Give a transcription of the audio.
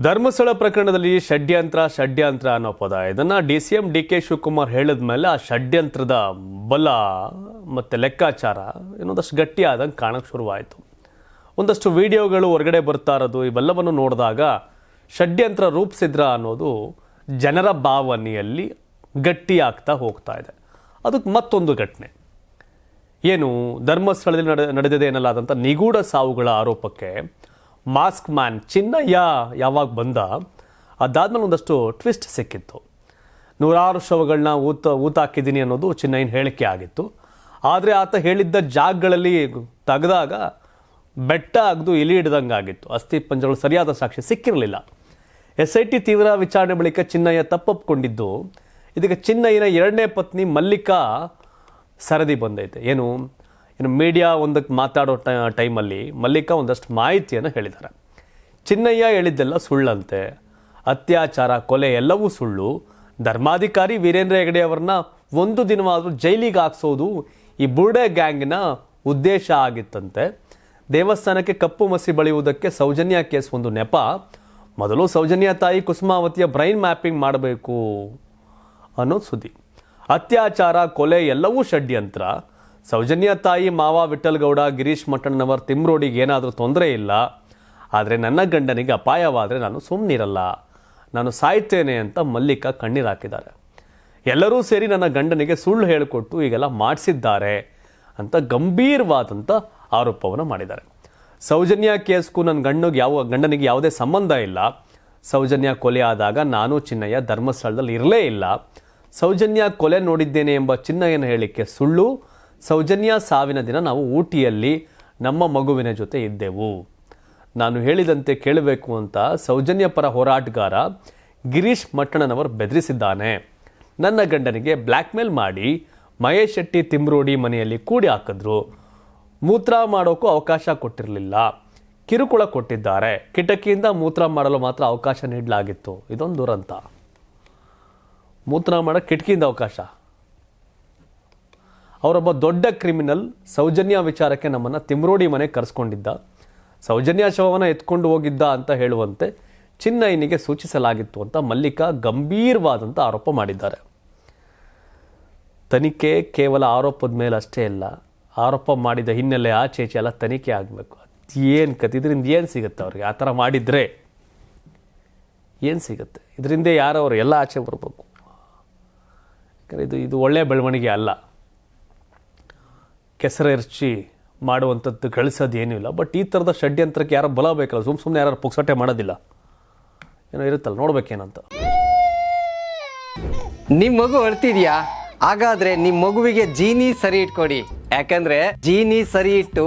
ಧರ್ಮಸ್ಥಳ ಪ್ರಕರಣದಲ್ಲಿ ಷಡ್ಯಂತ್ರ ಷಡ್ಯಂತ್ರ ಅನ್ನೋ ಪದ. ಇದನ್ನ D C M D K Shivakumar ಹೇಳಿದ ಮೇಲೆ ಆ ಷಡ್ಯಂತ್ರದ ಬಲ ಮತ್ತೆ ಲೆಕ್ಕಾಚಾರ ಇನ್ನೊಂದಷ್ಟು ಗಟ್ಟಿಯಾದಂಗೆ ಕಾಣಕ್ಕೆ ಶುರುವಾಯಿತು. ಒಂದಷ್ಟು ವಿಡಿಯೋಗಳು ಹೊರಗಡೆ ಬರ್ತಾ ಇರೋದು, ಇವೆಲ್ಲವನ್ನು ನೋಡಿದಾಗ ಷಡ್ಯಂತ್ರ ರೂಪಿಸಿದ್ರ ಅನ್ನೋದು ಜನರ ಭಾವನೆಯಲ್ಲಿ ಗಟ್ಟಿಯಾಗ್ತಾ ಹೋಗ್ತಾ ಇದೆ. ಅದಕ್ಕೆ ಮತ್ತೊಂದು ಘಟನೆ. ಏನು ಧರ್ಮಸ್ಥಳದಲ್ಲಿ ನಡೆ, ನಡೆದಿದೆ ಎನ್ನಲಾದಂಥ ನಿಗೂಢ ಸಾವುಗಳ ಆರೋಪಕ್ಕೆ ಮಾಸ್ಕ್ ಮ್ಯಾನ್ ಚಿನ್ನಯ್ಯ ಯಾವಾಗ ಬಂದ, ಅದಾದ್ಮೇಲೆ ಒಂದಷ್ಟು ಟ್ವಿಸ್ಟ್ ಸಿಕ್ಕಿತ್ತು. ನೂರಾರು ಶವಗಳನ್ನ ಊತ ಊತ ಹಾಕಿದ್ದೀನಿ ಅನ್ನೋದು ಚಿನ್ನಯ್ಯನ ಹೇಳಿಕೆ ಆಗಿತ್ತು. ಆದರೆ ಆತ ಹೇಳಿದ್ದ ಜಾಗಗಳಲ್ಲಿ ತೆಗೆದಾಗ ಬೆಟ್ಟ ಅಗ್ದು ಇಲಿ ಹಿಡ್ದಂಗೆ ಆಗಿತ್ತು. ಅಸ್ಥಿ ಪಂಜರಗಳು ಸರಿಯಾದ ಸಾಕ್ಷಿ ಸಿಕ್ಕಿರಲಿಲ್ಲ. ಎಸ್ ಐ ಟಿ ತೀವ್ರ ವಿಚಾರಣೆ ಬಳಿಕ ಚಿನ್ನಯ್ಯ ತಪ್ಪೊಪ್ಕೊಂಡಿದ್ದು, ಇದಕ್ಕೆ ಚಿನ್ನಯ್ಯನ ಎರಡನೇ ಪತ್ನಿ ಮಲ್ಲಿಕಾ ಸರದಿ ಬಂದೈತೆ. ಏನು? ಏನು ಮೀಡಿಯಾ ಒಂದಕ್ಕೆ ಮಾತಾಡೋ ಟೈಮಲ್ಲಿ ಮಲ್ಲಿಕಾ ಒಂದಷ್ಟು ಮಾಹಿತಿಯನ್ನು ಹೇಳಿದ್ದಾರೆ. ಚಿನ್ನಯ್ಯ ಹೇಳಿದ್ದೆಲ್ಲ ಸುಳ್ಳಂತೆ. ಅತ್ಯಾಚಾರ, ಕೊಲೆ ಎಲ್ಲವೂ ಸುಳ್ಳು. ಧರ್ಮಾಧಿಕಾರಿ ವೀರೇಂದ್ರ ಹೆಗಡೆ ಅವರನ್ನ ಒಂದು ದಿನವಾದರೂ ಜೈಲಿಗೆ ಹಾಕ್ಸೋದು ಈ ಬುರ್ಡೆ ಗ್ಯಾಂಗ್ನ ಉದ್ದೇಶ ಆಗಿತ್ತಂತೆ. ದೇವಸ್ಥಾನಕ್ಕೆ ಕಪ್ಪು ಮಸಿ ಬಳಿಯುವುದಕ್ಕೆ ಸೌಜನ್ಯ ಕೇಸ್ ಒಂದು ನೆಪ. ಮೊದಲು ಸೌಜನ್ಯ ತಾಯಿ ಕುಸುಮಾವತಿಯ ಬ್ರೈನ್ ಮ್ಯಾಪಿಂಗ್ ಮಾಡಬೇಕು ಅನ್ನೋ ಸುದ್ದಿ. ಅತ್ಯಾಚಾರ, ಕೊಲೆ ಎಲ್ಲವೂ ಷಡ್ಯಂತ್ರ. ಸೌಜನ್ಯ ತಾಯಿ ಮಾವ ವಿಠಲ್ಗೌಡ ಗಿರೀಶ್ ಮಠಣ್ಣನವರ್ ತಿಮ್ರೋಡಿಗೆ ಏನಾದರೂ ತೊಂದರೆ ಇಲ್ಲ, ಆದರೆ ನನ್ನ ಗಂಡನಿಗೆ ಅಪಾಯವಾದರೆ ನಾನು ಸುಮ್ಮನಿರಲ್ಲ ನಾನು ಸಾಯ್ತೇನೆ ಅಂತ ಮಲ್ಲಿಕ ಕಣ್ಣೀರು ಹಾಕಿದ್ದಾರೆ. ಎಲ್ಲರೂ ಸೇರಿ ನನ್ನ ಗಂಡನಿಗೆ ಸುಳ್ಳು ಹೇಳಿಕೊಟ್ಟು ಈಗೆಲ್ಲ ಮಾಡಿಸಿದ್ದಾರೆ ಅಂತ ಗಂಭೀರವಾದಂಥ ಆರೋಪವನ್ನು ಮಾಡಿದ್ದಾರೆ. ಸೌಜನ್ಯ ಕೇಸ್ಗೂ ನನ್ನ ಗಂಡಗೆ ಯಾವ, ಗಂಡನಿಗೆ ಯಾವುದೇ ಸಂಬಂಧ ಇಲ್ಲ. ಸೌಜನ್ಯ ಕೊಲೆ ಆದಾಗ ನಾನು ಚಿನ್ನಯ್ಯ ಧರ್ಮಸ್ಥಳದಲ್ಲಿ ಇರಲೇ ಇಲ್ಲ. ಸೌಜನ್ಯ ಕೊಲೆ ನೋಡಿದ್ದೇನೆ ಎಂಬ ಚಿನ್ನಯ್ಯನ ಹೇಳಿಕೆ ಸುಳ್ಳು. ಸೌಜನ್ಯ ಸಾವಿನ ದಿನ ನಾವು ಊಟಿಯಲ್ಲಿ ನಮ್ಮ ಮಗುವಿನ ಜೊತೆ ಇದ್ದೆವು. ನಾನು ಹೇಳಿದಂತೆ ಕೇಳಬೇಕು ಅಂತ ಸೌಜನ್ಯ ಪರ ಹೋರಾಟಗಾರ ಗಿರೀಶ್ ಮಟ್ಟಣ್ಣನವರು ಬೆದರಿಸಿದ್ದಾನೆ. ನನ್ನ ಗಂಡನಿಗೆ ಬ್ಲ್ಯಾಕ್ಮೇಲ್ ಮಾಡಿ ಮಹೇಶ್ ಶೆಟ್ಟಿ ತಿಮ್ರೋಡಿ ಮನೆಯಲ್ಲಿ ಕೂಡಿ ಹಾಕಿದ್ರು. ಮೂತ್ರ ಮಾಡೋಕ್ಕೂ ಅವಕಾಶ ಕೊಟ್ಟಿರಲಿಲ್ಲ. ಕಿರುಕುಳ ಕೊಟ್ಟಿದ್ದಾರೆ. ಕಿಟಕಿಯಿಂದ ಮೂತ್ರ ಮಾಡಲು ಮಾತ್ರ ಅವಕಾಶ ನೀಡಲಾಗಿತ್ತು. ಇದೊಂದು ದುರಂತ. ಮೂತ್ರ ಮಾಡೋ ಕಿಟಕಿಯಿಂದ ಅವಕಾಶ? ಅವರೊಬ್ಬ ದೊಡ್ಡ ಕ್ರಿಮಿನಲ್ ಸೌಜನ್ಯ ವಿಚಾರಕ್ಕೆ ನಮ್ಮನ್ನು ತಿಮ್ರೋಡಿ ಮನೆಗೆ ಕರೆಸ್ಕೊಂಡಿದ್ದ. ಸೌಜನ್ಯ ಶವವನ್ನು ಎತ್ಕೊಂಡು ಹೋಗಿದ್ದ ಅಂತ ಹೇಳುವಂತೆ ಚಿನ್ನಯ್ಯನಿಗೆ ಸೂಚಿಸಲಾಗಿತ್ತು ಅಂತ ಮಲ್ಲಿಕಾ ಗಂಭೀರವಾದಂಥ ಆರೋಪ ಮಾಡಿದ್ದಾರೆ. ತನಿಖೆ ಕೇವಲ ಆರೋಪದ ಮೇಲೆ ಅಷ್ಟೇ ಇಲ್ಲ ಆರೋಪ ಮಾಡಿದ ಹಿನ್ನೆಲೆ ಆಚೆ ಈಚೆ ಎಲ್ಲ ತನಿಖೆ ಆಗಬೇಕು. ಏನು ಕತೆ ಇದರಿಂದ ಏನು ಸಿಗುತ್ತೆ ಅವ್ರಿಗೆ? ಆ ಥರ ಮಾಡಿದರೆ ಏನು ಸಿಗುತ್ತೆ? ಇದರಿಂದ ಯಾರವರು ಎಲ್ಲ ಆಚೆ ಬರಬೇಕು? ಯಾಕಂದರೆ ಇದು ಇದು ಒಳ್ಳೆಯ ಬೆಳವಣಿಗೆ ಅಲ್ಲ. ಕೆಸರೆರ್ಚಿ ಮಾಡುವಂಥದ್ದು ಗಳಿಸೋದು ಏನೂ ಇಲ್ಲ. ಬಟ್ ಈ ಥರದ ಷಡ್ಯಂತ್ರಕ್ಕೆ ಯಾರೋ ಬಲ ಬೇಕಲ್ಲ ಸುಮ್ಮ ಸುಮ್ಮನೆ ಯಾರು ಪುಕ್ಸಟ್ಟೆ ಮಾಡೋದಿಲ್ಲ. ಏನೋ ಇರುತ್ತಲ್ಲ, ನೋಡ್ಬೇಕೇನಂತ. ನಿಮ್ಮ ಮಗು ಅಳ್ತಿದ್ಯಾ? ಹಾಗಾದ್ರೆ ನಿಮ್ಮ ಮಗುವಿಗೆ ಜೀನಿ ಸರಿ ಇಟ್ಕೊಡಿ. ಯಾಕಂದ್ರೆ ಜೀನಿ ಸರಿ ಇಟ್ಟು